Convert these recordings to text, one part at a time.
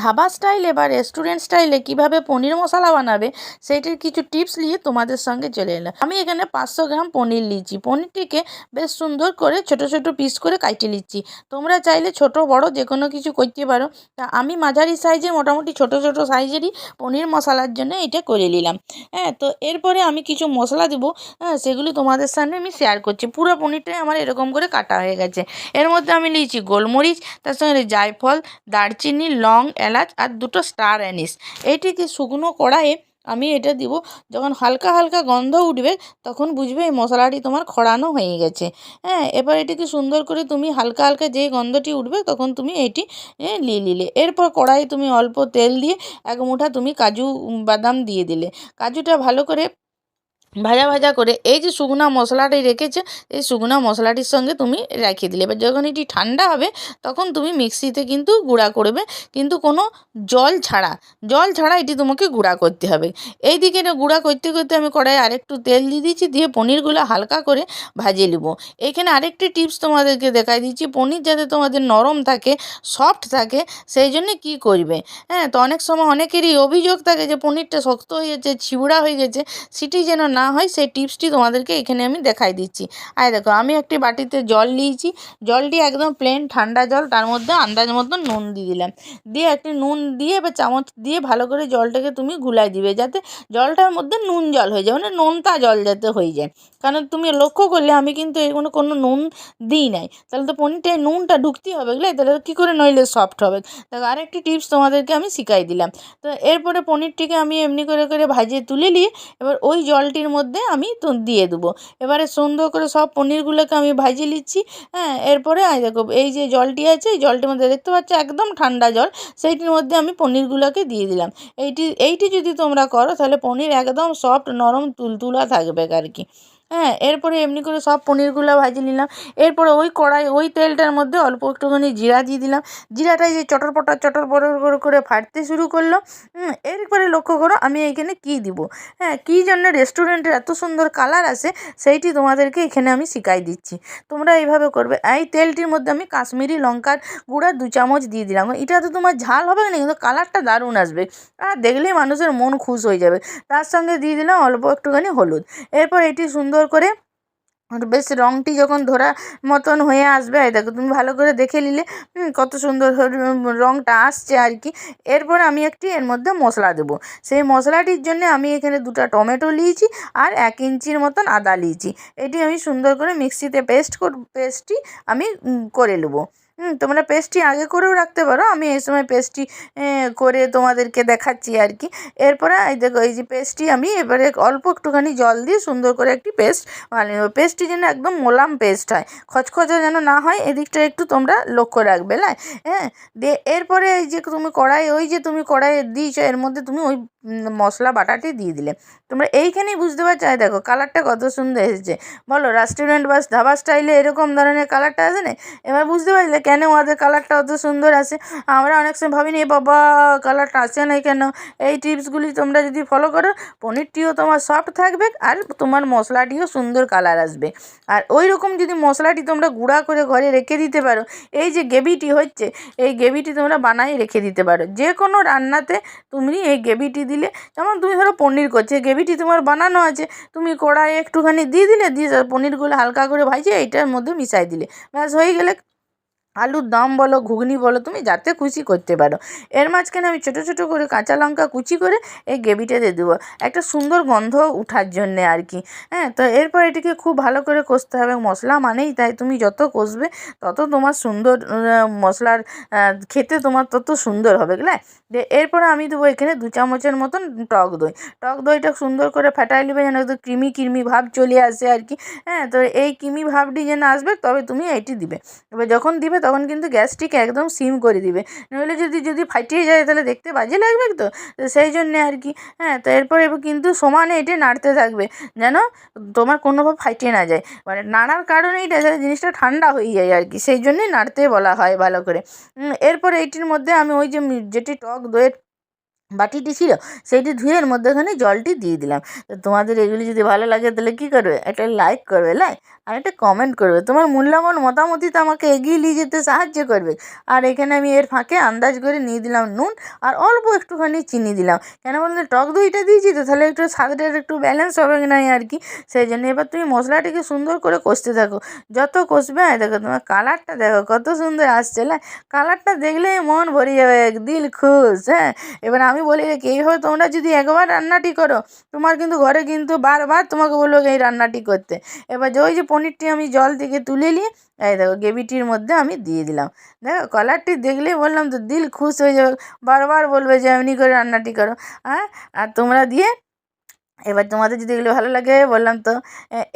ধাবা স্টাইলে বা রেস্টুরেন্ট স্টাইলে কীভাবে পনির মশলা বানাবে, সেইটির কিছু টিপস নিয়ে তোমাদের সঙ্গে চলে এলাম। আমি এখানে পাঁচশো গ্রাম পনির নিয়েছি। পনিরটিকে বেশ সুন্দর করে ছোট ছোট পিস করে কাটিয়ে নিচ্ছি। তোমরা চাইলে ছোট, বড় যে কোনো কিছু করতে পারো। তা আমি মাঝারি সাইজের মোটামুটি ছোট ছোট সাইজেরই পনির মশলার জন্য এটা করে নিলাম। হ্যাঁ তো এরপরে আমি কিছু মশলা দেবো। হ্যাঁ সেগুলি তোমাদের সামনে আমি শেয়ার করছি। পুরো পনিরটাই আমার এরকম করে কাটা হয়ে গেছে। এর মধ্যে আমি নিয়েছি গোলমরিচ, তার সঙ্গে জায়ফল, দারচিনি, লং এলাচ আর দুটো স্টার অ্যানিস। এইটিকে শুকনো কড়াইয়ে আমি এটা দিব। যখন হালকা হালকা গন্ধ উঠবে, তখন বুঝবে এই মশলাটি তোমার খড়ানো হয়ে গেছে। হ্যাঁ এবার এটিকে সুন্দর করে তুমি হালকা হালকা যেই গন্ধটি উঠবে, তখন তুমি এটি নিয়ে নিলে। এরপর কড়াইয়ে তুমি অল্প তেল দিয়ে এক মুঠা তুমি কাজু বাদাম দিয়ে দিলে। কাজুটা ভালো করে ভাজা ভাজা করে এই যে শুকনো মশলাটি রেখেছে, এই শুকনো মশলাটির সঙ্গে তুমি রেখে দিলে। এবার যখন এটি ঠান্ডা হবে, তখন তুমি মিক্সিতে কিন্তু গুঁড়া করবে। কিন্তু কোনো জল ছাড়া জল ছাড়া এটি তোমাকে গুঁড়া করতে হবে। এই দিকে গুঁড়া করতে করতে আমি কড়াইয়ে আরেকটু তেল দিয়ে দিচ্ছি দিয়ে পনিরগুলো হালকা করে ভাজে নেব। এখানে আরেকটি টিপস তোমাদেরকে দেখাই দিচ্ছি, পনির যাতে তোমাদের নরম থাকে, সফট থাকে, সেই জন্যে কী করবে? হ্যাঁ তো অনেক সময় অনেকেরই অভিযোগ থাকে যে পনিরটা শক্ত হয়ে গেছে, ছিবড়া হয়ে গেছে, সেটি যেন না হয়, সেই টিপসটি তোমাদেরকে এখানে আমি দেখাই দিচ্ছি। আর দেখো, আমি একটি বাটিতে জল নিয়েছি। জলটি একদম প্লেন ঠান্ডা জল, তার মধ্যে আন্দাজ মতো নুন দিয়ে দিলাম। দিয়ে একটি নুন দিয়ে বা চামচ দিয়ে ভালো করে জলটাকে তুমি গুলাই দিবে, যাতে জলটার মধ্যে নুন জল হয়ে যায় মানে নোনতা জল যাতে হয়ে যায়। কারণ তুমি লক্ষ্য করলে আমি কিন্তু এর কোনো কোনো নুন দিই নাই। তাহলে তো পনিরটায় নুনটা ঢুকতেই হবে, বুঝলে? তাহলে কী করে নইলে সফট হবে? দেখো, আরেকটি টিপস তোমাদেরকে আমি শিখাই দিলাম। তো এরপরে পনিরটিকে আমি এমনি করে করে ভাজিয়ে তুলে নিয়ে, এবার ওই জলটির মধ্যে আমি তো দিয়ে দেবো। এবারে সুন্দর করে সব পনিরগুলোকে আমি ভাজিয়ে নিচ্ছি হ্যাঁ এরপরে এই দেখো এই যে জলটি আছে, এই জলটির মধ্যে দেখতে পাচ্ছ একদম ঠান্ডা জল, সেইটির মধ্যে আমি পনিরগুলোকে দিয়ে দিলাম। এইটি এইটি যদি তোমরা করো তাহলে পনির একদম সফট, নরম, তুলতুলা থাকবে আর কি। হ্যাঁ এরপরে এমনি করে সব পনিরগুলো ভাজে নিলাম। এরপরে ওই কড়াই, ওই তেলটার মধ্যে অল্প একটুখানি জিরা দিয়ে দিলাম। জিরাটা যে চটর পটর চটর পটর করে ফাটতে শুরু করল। এরপরে লক্ষ্য করো আমি এইখানে কী দিব। হ্যাঁ কী জন্য রেস্টুরেন্টের এত সুন্দর কালার আসে সেইটি তোমাদেরকে এখানে আমি শিখাই দিচ্ছি। তোমরা এইভাবে করবে। এই তেলটির মধ্যে আমি কাশ্মীরি লঙ্কার গুঁড়া দু চামচ দিয়ে দিলাম। এটা তো তোমার ঝাল হবে না, কিন্তু কালারটা দারুণ আসবে। আর দেখলেই মানুষের মন খুশ হয়ে যাবে। তার সঙ্গে দিয়ে দিলাম অল্প একটুখানি হলুদ। এরপর এটি সুন্দর করে বেশ রঙটি যখন ধরা মতন হয়ে আসবে, এই দেখো তুমি ভালো করে দেখে নিলে কত সুন্দর রঙটা আসছে আর কি। এরপর আমি একটি এর মধ্যে মশলা দেবো। সেই মশলাটির জন্য আমি এখানে দুটা টমেটো নিয়েছি আর এক ইঞ্চির মতন আদা নিয়েছি। এটি আমি সুন্দর করে মিক্সিতে পেস্ট কর, পেস্টটি আমি করে নেব। তোমরা পেস্টটি আগে করেও রাখতে পারো। আমি এই সময় পেস্টটি করে তোমাদেরকে দেখাচ্ছি আর কি। এরপরে এই দেখো, এই যে পেস্টটি আমি এবারে অল্প একটুখানি জল দিয়ে সুন্দর করে একটি পেস্ট বানিয়ে নেব। পেস্টটি যেন একদম মোলাম পেস্ট হয়, খচখচা যেন না হয়, এদিকটা একটু তোমরা লক্ষ্য রাখবে হ্যাঁ হ্যাঁ দিয়ে এরপরে এই যে তুমি কড়াই, ওই যে তুমি কড়াইয়ে দিয়েছ, এর মধ্যে তুমি ওই মশলা বাটাটি দিয়ে দিলে। তোমরা এইখানেই বুঝতে পারছ দেখো কালারটা কত সুন্দর এসেছে। বলো রেস্টুরেন্ট বা ধাবা স্টাইলে এরকম ধরনের কালারটা আসে না? এবার বুঝতে পারলে কেন ওদের কালারটা অত সুন্দর আসে? আমরা অনেক সময় ভাবিনি, বাবা কালারটা আসে না কেন? এই টিপসগুলি তোমরা যদি ফলো করো, পনিরটিও তোমার সফট থাকবে আর তোমার মশলাটিও সুন্দর কালার আসবে। আর ওই রকম যদি মশলাটি তোমরা গুঁড়া করে ঘরে রেখে দিতে পারো, এই যে গ্রেভিটি হচ্ছে, এই গ্রেভিটি তোমরা বানাই রেখে দিতে পারো। যে কোনো রান্নাতে তুমি এই গ্রেভিটি দিলে, যেমন তুমি ধরো পনির করছে, গ্রেভিটি তোমার বানানো আছে, তুমি কড়াইয়ে একটুখানি দিয়ে দিলে, দিয়ে পনিরগুলো হালকা করে ভাজিয়ে এইটার মধ্যে মিশাই দিলে। ব্যাস, হয়ে গেলে আলুর দম বলো, ঘুগনি বলো, তুমি যাতে খুশি করতে পারো। এর মাঝখানে আমি ছোটো ছোটো করে কাঁচা লঙ্কা কুচি করে এই গ্রেভিটা দিয়ে দেবো। একটা সুন্দর গন্ধ উঠার জন্যে আর কি। হ্যাঁ তো এরপর এটিকে খুব ভালো করে কষতে হবে। মশলা মানেই তাই, তুমি যত কষবে তত তোমার সুন্দর মশলার খেতে তোমার তত সুন্দর হবে গেলে এরপরে আমি দেবো এখানে দু চামচের মতন টক দই। টক দইটা সুন্দর করে ফাটাই নেবে যেন একটু ক্রিমি ক্রিমি ভাব চলে আসে আর কি। হ্যাঁ তো এই ক্রিমি ভাবটি যেন আসবে তবে তুমি এটি দিবে। এবার যখন দিবে তখন কিন্তু গ্যাসটিকে একদম সিম করে দিবে। নইলে যদি যদি ফাটিয়ে যায় তাহলে দেখতে বাজে লাগবে তো? সেই জন্যে আর কি হ্যাঁ তো এরপরে কিন্তু সমানে এটি নাড়তে থাকবে যেন তোমার কোনোভাবে ফাটিয়ে না যায়। মানে নাড়ার কারণে এইটা জিনিসটা ঠান্ডা হয়ে যায় আর কি, সেই জন্যে নাড়তে বলা হয় ভালো করে। এরপরে এইটির মধ্যে আমি ওই যে যেটি টক দইয়ের বাটিটি ছিল, সেইটি ধুয়ে এর মধ্যেখানে জলটি দিয়ে দিলাম। তো তোমাদের এগুলি যদি ভালো লাগে তাহলে কী করবে? একটা লাইক করবে লাইক আর একটা কমেন্ট করবে। তোমার মূল্যবান মতামতই তো আমাকে এগিয়ে নিয়ে যেতে সাহায্য করবে। আর এখানে আমি এর ফাঁকে আন্দাজ করে নিয়ে দিলাম নুন আর অল্প একটুখানি চিনি দিলাম। কেন বলতে টক দইটা দিয়েছি তো, তাহলে একটু স্বাদটার একটু ব্যালেন্স হবে না আর কি? সেই জন্য এবার তুমি মশলাটিকে সুন্দর করে কষতে থাকো। যত কষবে দেখো তোমার কালারটা দেখো, কত সুন্দর আসছে না কালারটা দেখলেই মন ভরে যাবে দিল খুশ হ্যাঁ? এবার আমি বলি রেখে এইভাবে তোমরা যদি একবার রান্নাটি করো, তোমার কিন্তু ঘরে কিন্তু বারবার তোমাকে বলব এই রান্নাটি করতে। এবার ওই যে পনিরটি আমি জল থেকে তুলে নিই এই দেখো গ্রেভিটির মধ্যে আমি দিয়ে দিলাম। দেখো কলারটি দেখলেই বললাম তো দিল খুশ হয়ে যাবে। বারবার বলবে যে, এমনি করে রান্নাটি করো। হ্যাঁ? আর তোমরা দিয়ে এবার তোমাদের যদি এগুলো ভালো লাগে, বললাম তো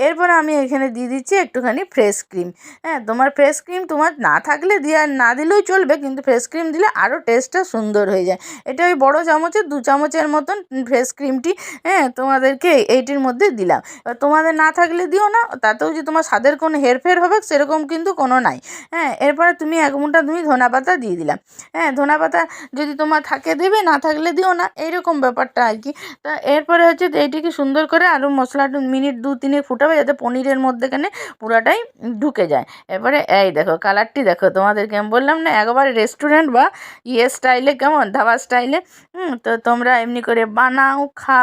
এরপরে আমি এখানে দিয়ে দিচ্ছি একটুখানি ফ্রেশ ক্রিম হ্যাঁ তোমার ফ্রেশ ক্রিম তোমার না থাকলে দিয়ে না দিলেও চলবে, কিন্তু ফ্রেশ ক্রিম দিলে আরও টেস্টটা সুন্দর হয়ে যায়। এটা ওই বড়ো চামচের, দু চামচের মতন ফ্রেশ ক্রিমটি হ্যাঁ তোমাদেরকে এইটির মধ্যে দিলাম। এবার তোমাদের না থাকলে দিও না, তাতেও যে তোমার স্বাদের কোনো হেরফের হবে, সেরকম কিন্তু কোনো নাই। হ্যাঁ এরপরে তুমি এক মুঠা তুমি ধনা পাতা দিয়ে দিলাম হ্যাঁ ধনা পাতা যদি তোমার থাকে দেবে, না থাকলে দিও না, এইরকম ব্যাপারটা আর কি। তা এরপরে হচ্ছে যে এইটিকে সুন্দর করে আরও মশলাটা মিনিট দু তিনে ফুটাবে যাতে পনিরের মধ্যেখানে পুরাটাই ঢুকে যায়। এবারে এই দেখো, কালারটি দেখো, তোমাদেরকে আমি বললাম না, একবারে রেস্টুরেন্ট বা ইয়ে স্টাইলে কেমন, ধাবা স্টাইলে হুম, তো তোমরা এমনি করে বানাও খা